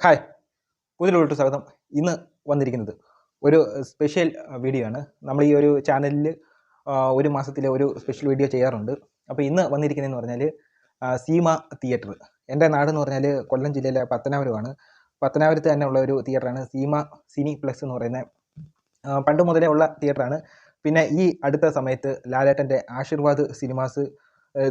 Hi. പുതിലോട്ട് സ്വാഗതം. ഇന്ന് വന്നിരിക്കുന്നത് ഒരു സ്പെഷ്യൽ വീഡിയോ ആണ്. നമ്മൾ ഈ ഒരു ചാനലിൽ ഒരു മാസത്തിലെ ഒരു സ്പെഷ്യൽ വീഡിയോ ചെയ്യാറുണ്ട്. അപ്പോൾ ഇന്ന് വന്നിരിക്കുന്നതെന്ന് പറഞ്ഞാൽ സീമ തിയേറ്റർ എന്റെ നാടെന്ന് പറഞ്ഞാൽ കൊല്ലം ജില്ലയിലെ പത്തനാപുരമാണ് പത്തനാപുരത്ത് തന്നെ ഉള്ള ഒരു തിയേറ്ററാണ് സീമ സിനി പ്ലസ് എന്ന് പറയുന്ന പണ്ട് മുതലേ ഉള്ള തിയേറ്ററാണ് പിന്നെ ഈ അടുത്ത സമയത്ത് ലാലേട്ടന്റെ ആശീർവാദ് സിനിമാസ്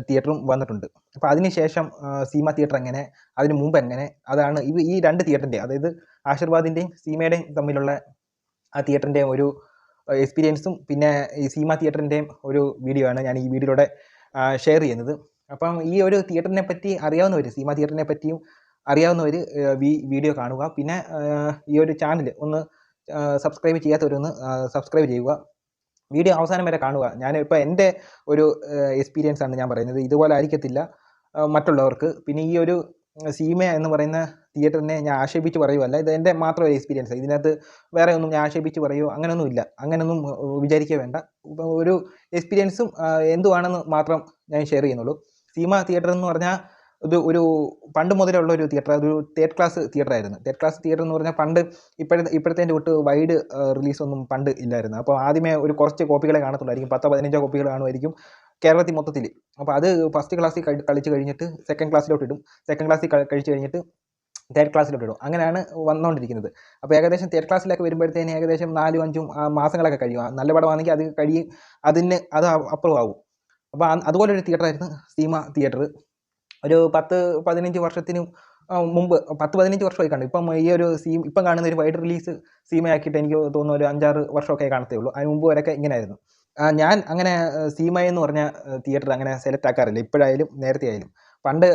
തിയേറ്ററും വന്നിട്ടുണ്ട്. അപ്പോൾ അതിനുശേഷം സീമ തിയേറ്റർ എങ്ങനെ അതിന് മുമ്പ് എങ്ങനെ അതാണ് ഇത് ഈ രണ്ട് തിയേറ്ററിന്റെ അതായത് ആശീർവാദിന്റെയും സീമയുടെയും തമ്മിലുള്ള ആ തിയേറ്ററിന്റെ ഒരു എക്സ്പീരിയൻസും പിന്നെ ഈ സീമ തിയേറ്ററിന്റെയും ഒരു വീഡിയോ ആണ് ഞാൻ ഈ വീഡിയോയിലൂടെ ഷെയർ ചെയ്യുന്നത്. അപ്പം ഈ ഒരു തിയേറ്ററിനെ പറ്റി അറിയാവുന്നവർ സീമ തിയേറ്ററിനെ പറ്റിയും അറിയാവുന്നവർ വീഡിയോ കാണുക. പിന്നെ ഈ ഒരു ചാനൽ ഒന്ന് സബ്സ്ക്രൈബ് ചെയ്യാത്തവരൊന്ന് സബ്സ്ക്രൈബ് ചെയ്യുക. വീഡിയോ അവസാനം വരെ കാണുക. ഞാനിപ്പോൾ എന്റെ ഒരു എക്സ്പീരിയൻസ് ആണ് ഞാൻ പറയുന്നത്. ഇതുപോലെ ആയിരിക്കത്തില്ല മറ്റുള്ളവർക്ക്. പിന്നെ ഈ ഒരു സീമ എന്ന് പറയുന്ന തിയേറ്ററിനെ ഞാൻ ആക്ഷേപിച്ച് പറയുമല്ല ഇത് എന്റെ മാത്രം ഒരു എക്സ്പീരിയൻസ് ഇതിനകത്ത് വേറെ ഒന്നും ഞാൻ ആക്ഷേപിച്ച് പറയുമോ അങ്ങനെയൊന്നും ഇല്ല. അങ്ങനെയൊന്നും വിചാരിക്കുക വേണ്ട. ഒരു എക്സ്പീരിയൻസും എന്തുവാണെന്ന് മാത്രം ഞാൻ ഷെയർ ചെയ്യുന്നുള്ളൂ. സീമ തിയേറ്റർ എന്ന് പറഞ്ഞാൽ ഇത് ഒരു പണ്ട് മുതലുള്ള ഒരു തിയേറ്റർ അതൊരു തേർഡ് ക്ലാസ് തിയേറ്റർ ആയിരുന്നു. തേർഡ് ക്ലാസ് തിയേറ്റർ എന്ന് പറഞ്ഞാൽ പണ്ട് ഇപ്പോഴത്തെ ഇപ്പോഴത്തെ വിട്ട് വൈഡ് റിലീസൊന്നും പണ്ട് ഇല്ലായിരുന്നു. അപ്പോൾ ആദ്യമേ ഒരു കുറച്ച് കോപ്പികളെ കാണത്തുള്ളായിരിക്കും. പത്തോ പതിനഞ്ചോ കോപ്പികൾ കാണുമായിരിക്കും കേരളത്തിൽ മൊത്തത്തിൽ. അപ്പോൾ അത് ഫസ്റ്റ് ക്ലാസ്സിൽ കളിച്ച് കഴിഞ്ഞിട്ട് സെക്കൻഡ് ക്ലാസ്സിലോട്ട് ഇടും. സെക്കൻഡ് ക്ലാസ്സിൽ കഴിച്ച് കഴിഞ്ഞിട്ട് തേർഡ് ക്ലാസ്സിലോട്ട് ഇടും. അങ്ങനെയാണ് വന്നുകൊണ്ടിരിക്കുന്നത് അപ്പോൾ ഏകദേശം തേർഡ് ക്ലാസ്സിലൊക്കെ വരുമ്പോഴത്തേന് ഏകദേശം നാലും അഞ്ചും മാസങ്ങളൊക്കെ കഴിയും. നല്ല പടമാണെങ്കിൽ അത് കഴിയും അതിന് അത് അപ്രൂവ് ആവും അപ്പോൾ അതുപോലൊരു തിയേറ്ററായിരുന്നു സീമ തിയേറ്റർ ഒരു പത്ത് പതിനഞ്ച് വർഷത്തിന് മുമ്പ് പത്ത് പതിനഞ്ച് വർഷമായി കണ്ടു. ഇപ്പം ഈ ഒരു സീം ഇപ്പം കാണുന്ന ഒരു വൈഡ് റിലീസ് സീമയാക്കിയിട്ട് എനിക്ക് തോന്നുന്നു ഒരു അഞ്ചാറ് വർഷമൊക്കെ കാണത്തേ ഉള്ളൂ. അതിന് മുമ്പ് വരെയൊക്കെ ഇങ്ങനെയായിരുന്നു. ഞാൻ അങ്ങനെ സീമ എന്ന് പറഞ്ഞ തിയേറ്റർ അങ്ങനെ സെലക്ട് ആക്കാറില്ല. ഇപ്പോഴായാലും നേരത്തെ ആയാലും. പണ്ട്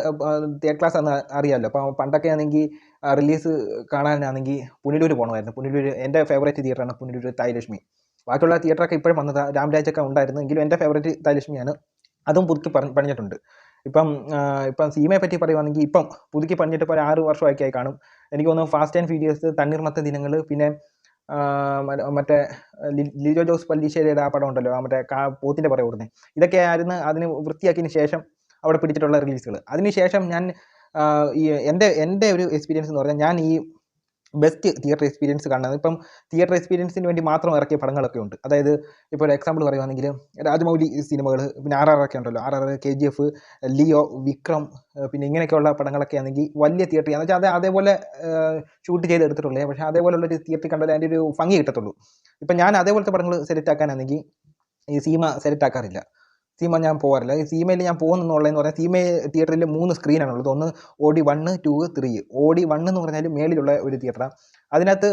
തിയേറ്റർ ക്ലാസ് അന്ന് അറിയാമല്ലോ. അപ്പോൾ പണ്ടൊക്കെ ആണെങ്കിൽ റിലീസ് കാണാനാണെങ്കിൽ പുനലൂർ പോകണമായിരുന്നു പുനലൂർ എന്റെ ഫേവറേറ്റ് തിയേറ്ററാണ് പുനലൂർ തായലക്ഷ്മി. ബാക്കിയുള്ള തിയേറ്ററൊക്കെ ഇപ്പോഴും വന്നത് രാംരാജൊക്കെ ഉണ്ടായിരുന്നു. എങ്കിലും എന്റെ ഫേവറേറ്റ് തായലക്ഷ്മിയാണ്. അതും പുതുക്കി പറഞ്ഞ് പണിഞ്ഞിട്ടുണ്ട് ഇപ്പം ഇപ്പം സീമയെ പറ്റി പറയുവാണെങ്കിൽ ഇപ്പം പുതുക്കി പണിഞ്ഞിട്ട് ഇപ്പോൾ ഒരു ആറ് വർഷമൊക്കെ ആയി കാണും. എനിക്ക് തോന്നുന്നു ഫാസ്റ്റ് ആൻഡ് ഫീരിയസ് തണ്ണീർമത്ത ദിനങ്ങൾ പിന്നെ മറ്റേ ലിജോ ജോസ് പല്ലിശ്ശേരിയുടെ ആ പടം ഉണ്ടല്ലോ ആ മറ്റേ കാ പോത്തിന്റെ പുറകെ ഓടുന്നത് ഇതൊക്കെ ആയിരുന്നു അതിന് വൃത്തിയാക്കിയതിന് ശേഷം അവിടെ പിടിച്ചിട്ടുള്ള റിലീസുകൾ അതിനുശേഷം ഞാൻ ഈ എന്റെ എന്റെ ഒരു എക്സ്പീരിയൻസ് എന്ന് പറഞ്ഞാൽ ഞാൻ ഈ ബെസ്റ്റ് തിയേറ്റർ എക്സ്പീരിയൻസ് കാണുന്നത്. ഇപ്പം തിയേറ്റർ എക്സ്പീരിയൻസിന് വേണ്ടി മാത്രം ഇറക്കിയ പടങ്ങളൊക്കെ ഉണ്ട്. അതായത് ഇപ്പോൾ ഒരു എക്സാമ്പിൾ പറയുവാണെങ്കിൽ രാജമൗലി സിനിമകൾ പിന്നെ ആർ ആർ ഒക്കെ ഉണ്ടല്ലോ. R R K G F Leo Vikram പിന്നെ ഇങ്ങനെയൊക്കെയുള്ള പടങ്ങളൊക്കെ ആണെങ്കിൽ വലിയ തിയേറ്റർ എന്ന് വെച്ചാൽ അത് അതേപോലെ ഷൂട്ട് ചെയ്ത് എടുത്തിട്ടുള്ളേ പക്ഷേ അതേപോലെയുള്ള ഒരു തിയേറ്ററിൽ കണ്ടാൽ അതിന്റെ ഒരു ഭംഗി കിട്ടത്തുള്ളൂ. ഇപ്പം ഞാൻ അതേപോലത്തെ പടങ്ങൾ സെലക്ട് ആക്കാനാണെങ്കിൽ ഈ സീമ സെലക്ട് ആക്കാറില്ല. സീമ ഞാൻ പോകാറില്ല. സീമയിൽ ഞാൻ പോകുന്നുള്ളതെന്ന് പറഞ്ഞാൽ സീമ തിയേറ്ററിൽ മൂന്ന് സ്ക്രീനാണുള്ളത് ഒന്ന് audi one two three audi one എന്ന് പറഞ്ഞാൽ മേളിലുള്ള ഒരു തിയേറ്ററാണ് അതിനകത്ത്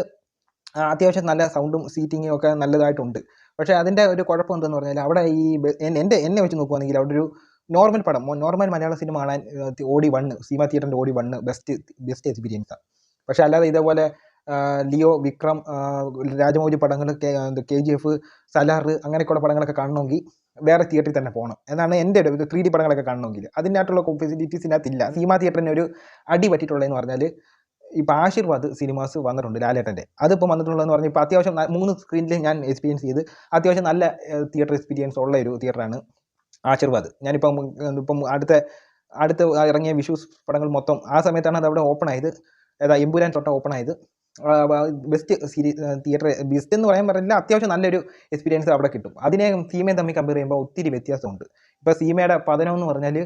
അത്യാവശ്യം നല്ല സൗണ്ടും സീറ്റിങ്ങും ഒക്കെ നല്ലതായിട്ടുണ്ട്. പക്ഷേ അതിന്റെ ഒരു കുഴപ്പം എന്തെന്ന് പറഞ്ഞാൽ അവിടെ ഈ എന്റെ എന്നെ വെച്ച് നോക്കുകയാണെങ്കിൽ അവിടെ ഒരു നോർമൽ പടം നോർമൽ മലയാള സിനിമ കാണാൻ ഓടി വണ്ണ് സീമ തിയേറ്ററിന്റെ ഓടി വണ്ണ് ബെസ്റ്റ് ബെസ്റ്റ് എക്സ്പീരിയൻസാണ് പക്ഷേ അല്ലാതെ ഇതേപോലെ ലിയോ വിക്രം രാജമൗലി പടങ്ങൾ കെ ജി എഫ് സലാർ അങ്ങനെയൊക്കെയുള്ള പടങ്ങളൊക്കെ കാണണമെങ്കിൽ വേറെ തിയേറ്ററിൽ തന്നെ പോകണം എന്നാണ് എന്റെ ഒരു ത്രീ ഡി പടങ്ങളൊക്കെ കാണണമെങ്കിൽ. അതിനകത്തുള്ള ഫെസിലിറ്റീസിനകത്തില്ല സീമ തിയേറ്ററിന് ഒരു അടി പറ്റിയിട്ടുള്ളതെന്ന് പറഞ്ഞാൽ ഇപ്പോൾ ആശീർവാദ് സിനിമാസ് വന്നിട്ടുണ്ട് ലാലേട്ടന്റെ. അതിപ്പോൾ വന്നിട്ടുള്ളതെന്ന് പറഞ്ഞാൽ ഇപ്പോൾ അത്യാവശ്യം മൂന്ന് സ്ക്രീനിൽ ഞാൻ എക്സ്പീരിയൻസ് ചെയ്ത് അത്യാവശ്യം നല്ല തിയേറ്റർ എക്സ്പീരിയൻസ് ഉള്ള ഒരു തിയേറ്ററാണ് ആശീർവാദ്. ഞാനിപ്പം ഇപ്പം അടുത്ത അടുത്ത് ഇറങ്ങിയ വിഷു പടങ്ങൾ മൊത്തം ആ സമയത്താണ് അത് അവിടെ ഓപ്പൺ ആയത്. ഏതാ എമ്പുരാൻ തൊട്ട ഓപ്പൺ ആയത്. ബെസ്റ്റ് സീരീസ് തിയേറ്റർ ബെസ്റ്റ് എന്ന് പറയാൻ പറ്റില്ല അത്യാവശ്യം നല്ലൊരു എക്സ്പീരിയൻസ് അവിടെ കിട്ടും. അതിനെ സീമയും തമ്മിൽ കമ്പയർ ചെയ്യുമ്പോൾ ഒത്തിരി വ്യത്യാസമുണ്ട്. ഇപ്പോൾ സീമയുടെ പതനം എന്ന് പറഞ്ഞാൽ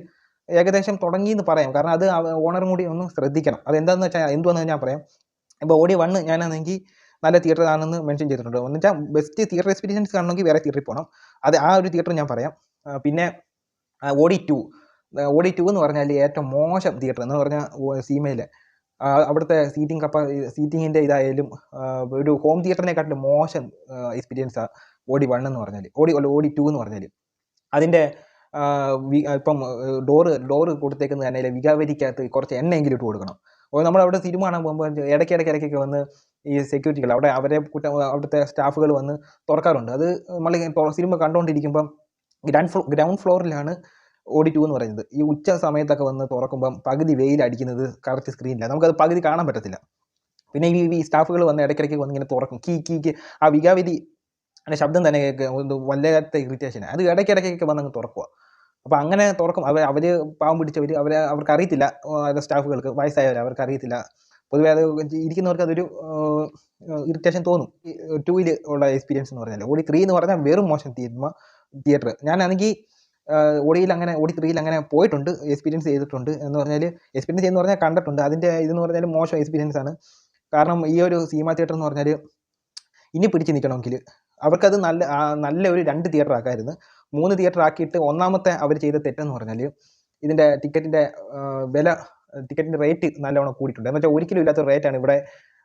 ഏകദേശം തുടങ്ങി എന്ന് പറയാം. കാരണം അത് ഓണറും കൂടി ഒന്ന് ശ്രദ്ധിക്കണം. അതെന്താണെന്ന് വെച്ചാൽ എന്തുവാണെന്ന് ഞാൻ പറയാം. ഇപ്പോൾ ഓടി വണ്ണ് ഞാനാണെങ്കിൽ നല്ല തിയേറ്റർ ആണെന്ന് മെൻഷൻ ചെയ്തിട്ടുണ്ട്. എന്ന് വെച്ചാൽ ബെസ്റ്റ് തിയേറ്റർ എക്സ്പീരിയൻസ് കാണണമെങ്കിൽ വേറെ തിയേറ്ററിൽ പോകണം അത് ആ ഒരു തിയേറ്റർ ഞാൻ പറയാം. പിന്നെ ഓടി ടു ഓടി ടു എന്ന് പറഞ്ഞാൽ ഏറ്റവും മോശം തിയേറ്റർ എന്ന് പറഞ്ഞാൽ സീമയിലെ. അവിടുത്തെ സീറ്റിംഗ് കപ്പ സീറ്റിങ്ങിന്റെ ഇതായാലും ഒരു ഹോം തിയേറ്ററിനെക്കാട്ടിലും മോശം എക്സ്പീരിയൻസാണ് ഓടി വൺ എന്ന് പറഞ്ഞാൽ ഓടി അല്ല ഓടി ടു എന്ന് പറഞ്ഞാൽ അതിന്റെ ഇപ്പം ഡോറ് ഡോറ് കൊടുത്തേക്കുന്നത് തന്നെ വികാവരിക്കകത്ത് കുറച്ച് എണ്ണയെങ്കിലും ഇട്ട് കൊടുക്കണം. അപ്പോൾ നമ്മൾ അവിടെ സിനിമ കാണാൻ പോകുമ്പോൾ ഇടയ്ക്ക് ഇടയ്ക്ക് ഇടയ്ക്കൊക്കെ വന്ന് ഈ സെക്യൂരിറ്റികൾ അവിടെ അവരെ കുറ്റം അവിടുത്തെ സ്റ്റാഫുകൾ വന്ന് തുറക്കാറുണ്ട്. അത് നമ്മൾ സിനിമ കണ്ടുകൊണ്ടിരിക്കുമ്പം ഗ്രൗണ്ട് ഫ്ലോ ഗ്രൗണ്ട് ഫ്ലോറിലാണ് ടു എന്ന് പറയുന്നത്. ഈ ഉച്ച സമയത്തൊക്കെ വന്ന് തുറക്കുമ്പം പകുതി വെയിൽ അടിക്കുന്നത് കറക്റ്റ് സ്ക്രീനില്ല നമുക്കത് പകുതി കാണാൻ പറ്റത്തില്ല. പിന്നെ ഈ ഈ സ്റ്റാഫുകൾ വന്ന് ഇടയ്ക്കിടയ്ക്ക് വന്ന് ഇങ്ങനെ തുറക്കും. കീ കീ കീ. ആ വികാവിധി അതിന്റെ ശബ്ദം തന്നെ വല്ലാത്ത ഇറിറ്റേഷൻ അത് ഇടയ്ക്കിടയ്ക്കൊക്കെ വന്ന് അങ്ങ് തുറക്കുക അപ്പോൾ അങ്ങനെ തുറക്കും. അവർ അവർ പാവം പിടിച്ചവർ അവർ അവർക്ക് അറിയത്തില്ല സ്റ്റാഫുകൾക്ക് വയസ്സായവർ അവർക്ക് അറിയത്തില്ല. പൊതുവെ അത് ഇരിക്കുന്നവർക്ക് അതൊരു ഇറിറ്റേഷൻ തോന്നും. ടൂയിൽ ഉള്ള എക്സ്പീരിയൻസ് എന്ന് പറഞ്ഞാൽ ഓടി ത്രീ എന്ന് പറഞ്ഞാൽ വെറും മോശം സിനിമ തിയേറ്റർ ഞാനാണെങ്കിൽ ഓടിയിൽ അങ്ങനെ ഓടി ത്രീയിൽ അങ്ങനെ പോയിട്ടുണ്ട് എക്സ്പീരിയൻസ് ചെയ്തിട്ടുണ്ട് എന്ന് പറഞ്ഞാൽ എക്സ്പീരിയൻസ് എന്ന് പറഞ്ഞാൽ കണ്ടിട്ടുണ്ട്. അതിന്റെ ഇതെന്ന് പറഞ്ഞാൽ മോശം എക്സ്പീരിയൻസ് ആണ്. കാരണം ഈ ഒരു സിനിമ തിയേറ്റർ എന്ന് പറഞ്ഞാൽ ഇനി പിടിച്ച് നിൽക്കണമെങ്കിൽ അവർക്കത് നല്ല നല്ല ഒരു രണ്ട് തിയേറ്റർ ആക്കായിരുന്നു. മൂന്ന് തിയേറ്റർ ആക്കിയിട്ട് ഒന്നാമത്തെ അവർ ചെയ്ത തെറ്റെന്ന് പറഞ്ഞാൽ ഇതിന്റെ ടിക്കറ്റിന്റെ വില ടിക്കറ്റിന്റെ റേറ്റ് നല്ലവണ്ണം കൂടിയിട്ടുണ്ട്. എന്ന് വെച്ചാൽ ഒരിക്കലും ഇല്ലാത്ത റേറ്റാണ് ഇവിടെ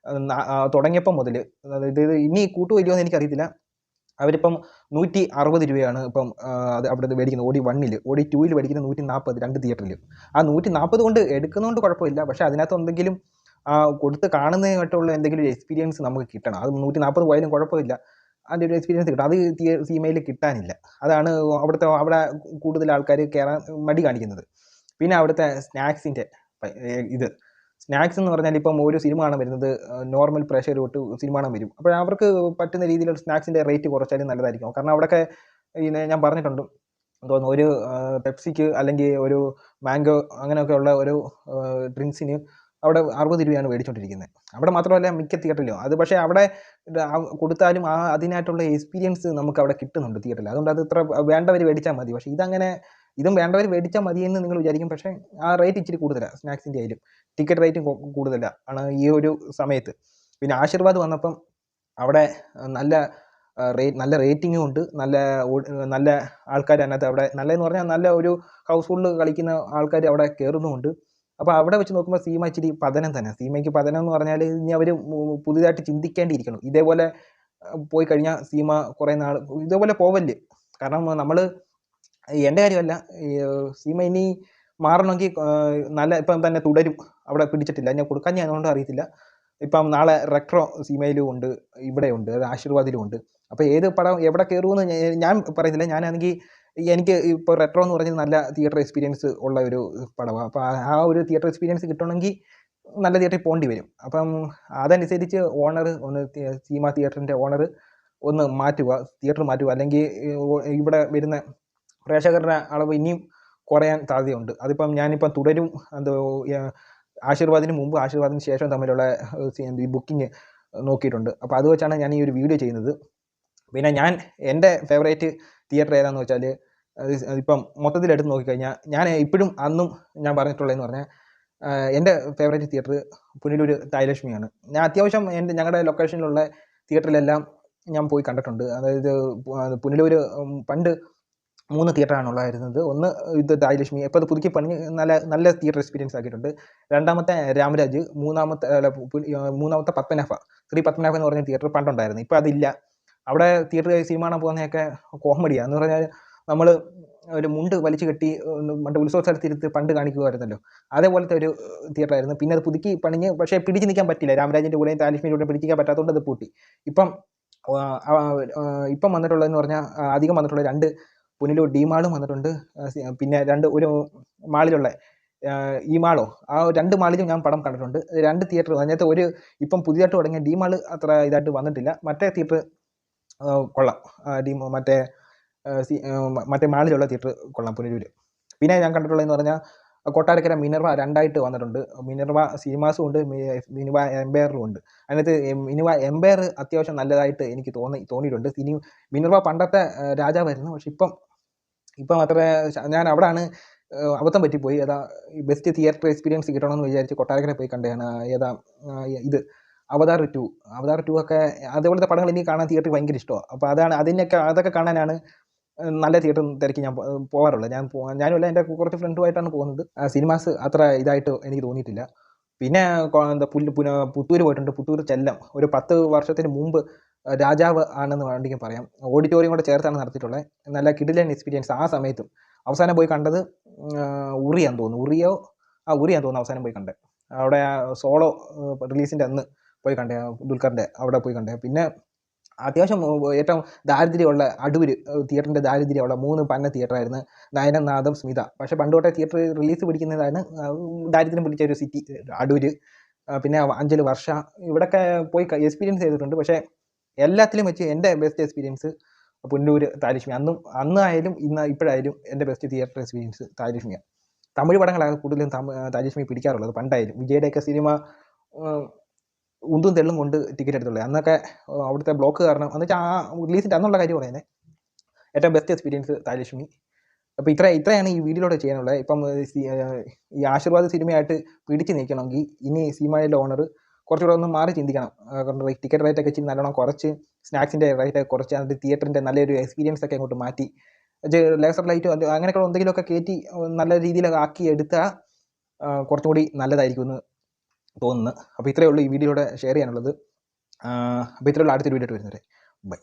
തുടങ്ങിയപ്പോൾ തുടങ്ങിയപ്പം മുതൽ ഇത് ഇനി ഇനി ഇല്ലയോ എന്ന് എനിക്കറിയത്തില്ല. അവരിപ്പം നൂറ്റി അറുപത് രൂപയാണ് ഇപ്പം അത് അവിടെ മേടിക്കുന്നത്. ഓടി വണ്ണിൽ ഓടി ടൂവിൽ മേടിക്കുന്നത് നൂറ്റി നാൽപ്പത് രണ്ട് തിയേറ്ററിൽ ആ നൂറ്റി നാൽപ്പത് കൊണ്ട് എടുക്കുന്നതുകൊണ്ട് കുഴപ്പമില്ല. പക്ഷേ അതിനകത്ത് എന്തെങ്കിലും കൊടുത്ത് കാണുന്നതായിട്ടുള്ള എന്തെങ്കിലും ഒരു എക്സ്പീരിയൻസ് നമുക്ക് കിട്ടണം. അത് നൂറ്റി നാൽപ്പത് പോയാലും കുഴപ്പമില്ല. അതിന്റെ ഒരു എക്സ്പീരിയൻസ് കിട്ടും. അത് സിനിമയിൽ കിട്ടാനില്ല. അതാണ് അവിടുത്തെ അവിടെ കൂടുതൽ ആൾക്കാർ കയറാൻ മടി കാണിക്കുന്നത്. പിന്നെ അവിടുത്തെ സ്നാക്സിന്റെ ഇത്. സ്നാക്സ് എന്ന് പറഞ്ഞാൽ ഇപ്പം ഒരു സിനിമ കാണാൻ വരുന്നത് നോർമൽ പ്രഷർ തൊട്ട് സിനിമ കാണാൻ വരും. അപ്പോൾ അവർക്ക് പറ്റുന്ന രീതിയിലുള്ള സ്നാക്സിന്റെ റേറ്റ് കുറച്ചാലും നല്ലതായിരിക്കും. കാരണം അവിടെയൊക്കെ ഞാൻ പറഞ്ഞിട്ടുണ്ട്. തോന്നുന്നു ഒരു പെപ്സിക്ക് അല്ലെങ്കിൽ ഒരു മാംഗോ അങ്ങനെയൊക്കെ ഉള്ള ഒരു ഡ്രിങ്ക്സിന് അവിടെ അറുപത് രൂപയാണ് മേടിച്ചുകൊണ്ടിരിക്കുന്നത് അവിടെ മാത്രമല്ല മിക്ക തിയേറ്ററിലും. അത് പക്ഷേ അവിടെ കൊടുത്താലും ആ അതിനായിട്ടുള്ള എക്സ്പീരിയൻസ് നമുക്ക് അവിടെ കിട്ടുന്നുണ്ട് തിയേറ്ററിൽ. അതുകൊണ്ട് അത് ഇത്ര വേണ്ടവർ മേടിച്ചാൽ മതി. പക്ഷേ ഇതങ്ങനെ ഇതും വേണ്ടവർ മേടിച്ചാൽ മതി എന്ന് നിങ്ങൾ വിചാരിക്കും. പക്ഷേ ആ റേറ്റ് ഇച്ചിരി കൂടുതലാണ് സ്നാക്സിന്റെ ആയാലും. ടിക്കറ്റ് റേറ്റും കൂടുതലാണ് ആണ് ഈ ഒരു സമയത്ത്. പിന്നെ ആശീർവാദ് വന്നപ്പം അവിടെ നല്ല റേറ്റ് നല്ല റേറ്റിംഗും ഉണ്ട്. നല്ല നല്ല ആൾക്കാർ അതിനകത്ത് അവിടെ നല്ലതെന്ന് പറഞ്ഞാൽ നല്ല ഒരു ഹൗസ് ഹോൾഡിൽ കളിക്കുന്ന ആൾക്കാർ അവിടെ കയറുന്നുമുണ്ട് അപ്പോൾ അവിടെ വെച്ച് നോക്കുമ്പോൾ സീമ ഇച്ചിരി പതനം തന്നെ. സീമയ്ക്ക് പതനം എന്ന് പറഞ്ഞാൽ ഇനി അവർ പുതിയതായിട്ട് ചിന്തിക്കേണ്ടിയിരിക്കണം ഇതേപോലെ പോയി കഴിഞ്ഞാൽ സീമ കുറേ നാൾ ഇതേപോലെ പോവല്ലേ കാരണം നമ്മൾ എന്റെ കാര്യമല്ല. സീമ ഇനി മാറണമെങ്കിൽ നല്ല ഇപ്പം തന്നെ തുടരും. അവിടെ പിടിച്ചിട്ടില്ല. ഞാൻ കൊടുക്കാൻ ഞാൻ അതുകൊണ്ട് അറിയത്തില്ല. ഇപ്പം നാളെ റെട്രോ സീമയിലും ഉണ്ട് ഇവിടെ ഉണ്ട് ആശീർവാദിലും ഉണ്ട്. അപ്പോൾ ഏത് പടം എവിടെ കയറുമെന്ന് ഞാൻ- പറയുന്നില്ല. ഞാനാണെങ്കിൽ എനിക്ക് ഇപ്പോൾ റെട്രോ എന്ന് പറഞ്ഞത് നല്ല തിയേറ്റർ എക്സ്പീരിയൻസ് ഉള്ള ഒരു പടമാണ് അപ്പോൾ ആ ഒരു തിയേറ്റർ എക്സ്പീരിയൻസ് കിട്ടണമെങ്കിൽ നല്ല തിയേറ്ററിൽ പോകേണ്ടി വരും. അപ്പം അതനുസരിച്ച് ഓണർ ഒന്ന് സീമ തിയേറ്ററിന്റെ ഓണർ ഒന്ന് മാറ്റുക തിയേറ്റർ മാറ്റുക. അല്ലെങ്കിൽ ഇവിടെ വരുന്ന പ്രേക്ഷകരുടെ അളവ് ഇനിയും കുറയാൻ സാധ്യതയുണ്ട്. അതിപ്പം ഞാനിപ്പം തുടരും എന്തോ ആശീർവാദിന് മുമ്പ് ആശീർവാദിന് ശേഷം തമ്മിലുള്ള ഈ ബുക്കിംഗ് നോക്കിയിട്ടുണ്ട്. അപ്പോൾ അത് വെച്ചാണ് ഞാൻ ഈ ഒരു വീഡിയോ ചെയ്യുന്നത്. പിന്നെ ഞാൻ എന്റെ ഫേവറേറ്റ് തിയേറ്റർ ഏതാണെന്ന് വെച്ചാൽ ഇപ്പം മൊത്തത്തിലെടുത്ത് നോക്കിക്കഴിഞ്ഞാൽ ഞാൻ ഇപ്പോഴും അന്നും ഞാൻ പറഞ്ഞിട്ടുള്ളതെന്ന് പറഞ്ഞാൽ എന്റെ ഫേവറേറ്റ് തിയേറ്റർ പുനലൂർ തായലക്ഷ്മിയാണ്. ഞാൻ അത്യാവശ്യം എന്റെ ഞങ്ങളുടെ ലൊക്കേഷനിലുള്ള തിയേറ്ററിലെല്ലാം ഞാൻ പോയി കണ്ടിട്ടുണ്ട്. അതായത് പുനലൂർ പണ്ട് മൂന്ന് തിയേറ്ററാണ് ഉള്ളായിരുന്നത് ഒന്ന് ഇത് തായലക്ഷ്മി ഇപ്പോൾ അത് പുതുക്കി പണി നല്ല നല്ല തിയേറ്റർ എക്സ്പീരിയൻസ് ആക്കിയിട്ടുണ്ട്. രണ്ടാമത്തെ രാമരാജ് മൂന്നാമത്തെ അല്ല, മൂന്നാമത്തെ പത്മനാഭ ശ്രീ പത്മനാഭ എന്ന് പറഞ്ഞ തിയേറ്റർ പണ്ടുണ്ടായിരുന്നു. ഇപ്പോൾ അതില്ല. അവിടെ തിയേറ്റർ സിനിമ കാണാൻ പോകുന്നതൊക്കെ കോമഡിയാണ് എന്ന് പറഞ്ഞാൽ നമ്മൾ ഒരു മുണ്ട് വലിച്ചു കെട്ടി പണ്ട് ഉത്സവ സ്ഥലത്തിരുത്ത് പണ്ട് കാണിക്കുമായിരുന്നല്ലോ. അതേപോലത്തെ ഒരു തിയേറ്റർ ആയിരുന്നു. പിന്നെ അത് പുതുക്കി പണിഞ്ഞ് പക്ഷേ പിടിച്ച് നിൽക്കാൻ പറ്റില്ല രാമരാജിന്റെ കൂടെയും താലിഷ്മിയുടെ കൂടെ പിടിക്കാൻ പറ്റാത്തതുകൊണ്ട് അത് പൂട്ടി. ഇപ്പം ഇപ്പം വന്നിട്ടുള്ളതെന്ന് പറഞ്ഞാൽ അധികം വന്നിട്ടുള്ള രണ്ട് പുനലൂർ ഡി മാളും വന്നിട്ടുണ്ട്. പിന്നെ രണ്ട് ഒരു മാളിലുള്ള ഈ മാളോ? ആ രണ്ട് മാളിലും ഞാൻ പടം കണ്ടിട്ടുണ്ട്. രണ്ട് തിയേറ്റർ അതിനകത്ത് ഒരു ഇപ്പം പുതിയതായിട്ട് തുടങ്ങിയ ഡി മാൾ അത്ര ഇതായിട്ട് വന്നിട്ടില്ല. മറ്റേ തിയേറ്റർ കൊള്ളാം. ഡി മറ്റേ മറ്റേ മാളിലുള്ള തിയേറ്റർ കൊള്ളാം പുനലൂർ പിന്നെ ഞാൻ കണ്ടിട്ടുള്ളതെന്ന് പറഞ്ഞാൽ കൊട്ടാരക്കര മിനർവ രണ്ടായിട്ട് വന്നിട്ടുണ്ട്. മിനർവ സിനിമാസും ഉണ്ട് മിനുവ എംപയറും ഉണ്ട്. അതിനകത്ത് മിനുവ എംപയർ അത്യാവശ്യം നല്ലതായിട്ട് എനിക്ക് തോന്നി തോന്നിയിട്ടുണ്ട്. സിനി മിനർവ പണ്ടത്തെ രാജാവായിരുന്നു. പക്ഷെ ഇപ്പം ഇപ്പം അത്ര ഞാൻ അവിടാണ് അബദ്ധം പറ്റിപ്പോയി. ഏതാ ബെസ്റ്റ് തിയേറ്റർ എക്സ്പീരിയൻസ് കിട്ടണമെന്ന് വിചാരിച്ച് കൊട്ടാരക്കര പോയി കണ്ടതാണ്. ഏതാ ഇത് അവതാർ ടു. അവതാർ ടു ഒക്കെ അതേപോലത്തെ പടങ്ങൾ എനിക്ക് കാണാൻ തിയേറ്ററിൽ ഭയങ്കര ഇഷ്ടമാണ് അപ്പോൾ അതാണ് അതിനൊക്കെ അതൊക്കെ കാണാനാണ് നല്ല തിയേറ്റർ തിരക്കി ഞാൻ പോകാറുള്ളത് ഞാൻ ഞാനുമല്ല എന്റെ കുറച്ച് ഫ്രണ്ടുമായിട്ടാണ് പോകുന്നത്. സിനിമാസ് അത്ര ഇതായിട്ട് എനിക്ക് തോന്നിയിട്ടില്ല. പിന്നെ എന്താ പുല്ല് പുന പുത്തൂർ പോയിട്ടുണ്ട്. പുത്തൂർ ചെല്ലം. ഒരു പത്ത് വർഷത്തിന് മുമ്പ് രാജാവ് ആണെന്ന് വേണമെങ്കിൽ പറയാം. ഓഡിറ്റോറിയം കൂടെ ചേർത്താണ് നടത്തിയിട്ടുള്ളത്. നല്ല കിടിലൻ എക്സ്പീരിയൻസ് ആ സമയത്തും അവസാനം പോയി കണ്ടത് ഉറിയാൻ തോന്നുന്നു. ഉറിയോ? ആ ഉറിയാന്ന് തോന്നുന്നു അവസാനം പോയി കണ്ടത്. അവിടെ സോളോ റിലീസിന്റെ അന്ന് പോയി കണ്ടേ ദുൽഖറിന്റെ അവിടെ പോയി കണ്ടേ. പിന്നെ അത്യാവശ്യം ഏറ്റവും ദാരിദ്ര്യമുള്ള അടൂര് തിയേറ്ററിന്റെ ദാരിദ്ര്യമുള്ള മൂന്ന് പന്ന തിയേറ്ററായിരുന്നു നയനനാഥം സ്മിത. പക്ഷേ പണ്ട് തൊട്ടേ തിയേറ്റർ റിലീസ് പിടിക്കുന്നതാണ് ദാരിദ്ര്യം പിടിച്ച ഒരു സിറ്റി അടൂര്. പിന്നെ അഞ്ചൽ വർഷ ഇവിടെയൊക്കെ പോയി എക്സ്പീരിയൻസ് ചെയ്തിട്ടുണ്ട്. പക്ഷേ എല്ലാത്തിലും വെച്ച് എന്റെ ബെസ്റ്റ് എക്സ്പീരിയൻസ് പുന്നൂർ താലിഷ്മി അന്നും അന്നായാലും ഇന്ന് ഇപ്പോഴായാലും എന്റെ ബെസ്റ്റ് തിയേറ്റർ എക്സ്പീരിയൻസ് താലിഷ്മിയാണ് തമിഴ് പടങ്ങളാണ് കൂടുതലും തമ താലിഷ്മി പിടിക്കാറുള്ളത് പണ്ടായാലും. വിജയുടെയൊക്കെ സിനിമ ഉന്തും തെള്ളും കൊണ്ട് ടിക്കറ്റ് എടുത്തുള്ളത് അന്നൊക്കെ അവിടുത്തെ ബ്ലോക്ക് കാരണം എന്ന് വെച്ചാൽ ആ റിലീസിന്റെ അന്നുള്ള കാര്യം പറയുന്നത് ഏറ്റവും ബെസ്റ്റ് എക്സ്പീരിയൻസ് താരലക്ഷ്മി അപ്പോൾ ഇത്ര ഇത്രയാണ് ഈ വീഡിയോയിലൂടെ ചെയ്യാനുള്ളത്. ഇപ്പം ഈ ആശീർവാദ് സിനിമയായിട്ട് പിടിച്ചു നിൽക്കണമെങ്കിൽ ഇനി സിനിമയിലെ ഓണർ കുറച്ചുകൂടെ ഒന്ന് മാറി ചിന്തിക്കണം. ടിക്കറ്റ് റേറ്റ് ഒക്കെ ഇച്ചിരി നല്ലോണം കുറച്ച് സ്നാക്സിന്റെ റേറ്റ് ഒക്കെ കുറച്ച് അതിന്റെ തിയേറ്ററിന്റെ നല്ലൊരു എക്സ്പീരിയൻസ് ഒക്കെ അങ്ങോട്ട് മാറ്റി. ലേസർ ലൈറ്റോ അങ്ങനെയൊക്കെ എന്തെങ്കിലുമൊക്കെ കയറ്റി നല്ല രീതിയിലൊക്കെ ആക്കി എടുത്താൽ കുറച്ചും കൂടി നല്ലതായിരിക്കും എന്ന് തോന്നുന്നു. അപ്പോൾ ഇത്രയേ ഉള്ളൂ ഈ വീഡിയോയുടെ ഷെയർ ചെയ്യാനുള്ളത്. അപ്പോൾ ഇത്രയുള്ള അടുത്തൊരു വീഡിയോ വരുന്നത് ബൈ